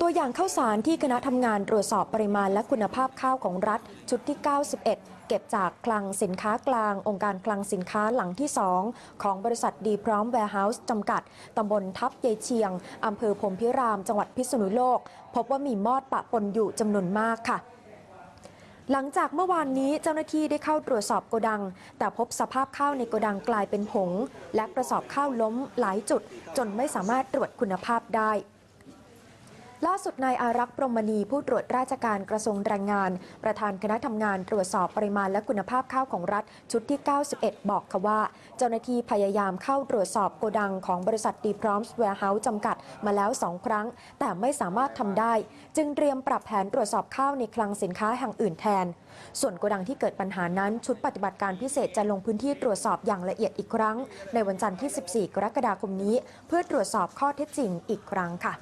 ตัวอย่างข้าวสารที่คณะทำงานตรวจสอบปริมาณและคุณภาพข้าวของรัฐชุดที่ 91 เก็บจากคลังสินค้ากลาง องค์การคลังสินค้าหลังที่ 2 ของบริษัทดีพร้อมแวร์เฮาส์จำกัด ตำบลทับยายเชียง อำเภอพรมพิราม จังหวัดพิษณุโลก พบว่ามีมอดปะปนอยู่จำนวนมากค่ะหลังจากเมื่อวานนี้เจ้าหน้าที่ได้เข้าตรวจสอบโกดัง แต่พบสภาพข้าวในโกดังกลายเป็นผง และกระสอบข้าวล้มหลายจุด จนไม่สามารถตรวจคุณภาพได้ ล่าสุดนายอารักษ์ปรมณีผู้ตรวจราชการกระทรวงแรงงาน ประธานคณะทำงานตรวจสอบปริมาณและคุณภาพข้าวของรัฐชุดที่ 91 บอกค่ะว่า เจ้าหน้าที่พยายามเข้าตรวจสอบโกดังของบริษัทดีพร้อมสแวร์เฮาส์จำกัดมาแล้ว 2 ครั้ง แต่ไม่สามารถทำได้ จึงเตรียมปรับแผนตรวจสอบข้าวในคลังสินค้าแห่งอื่นแทน ส่วนโกดังที่เกิดปัญหานั้นชุดปฏิบัติการพิเศษจะลงพื้นที่ตรวจสอบอย่างละเอียดอีกครั้ง ในวันจันทร์ที่ 14 กรกฎาคมนี้ เพื่อตรวจสอบข้อเท็จจริงอีกครั้งค่ะ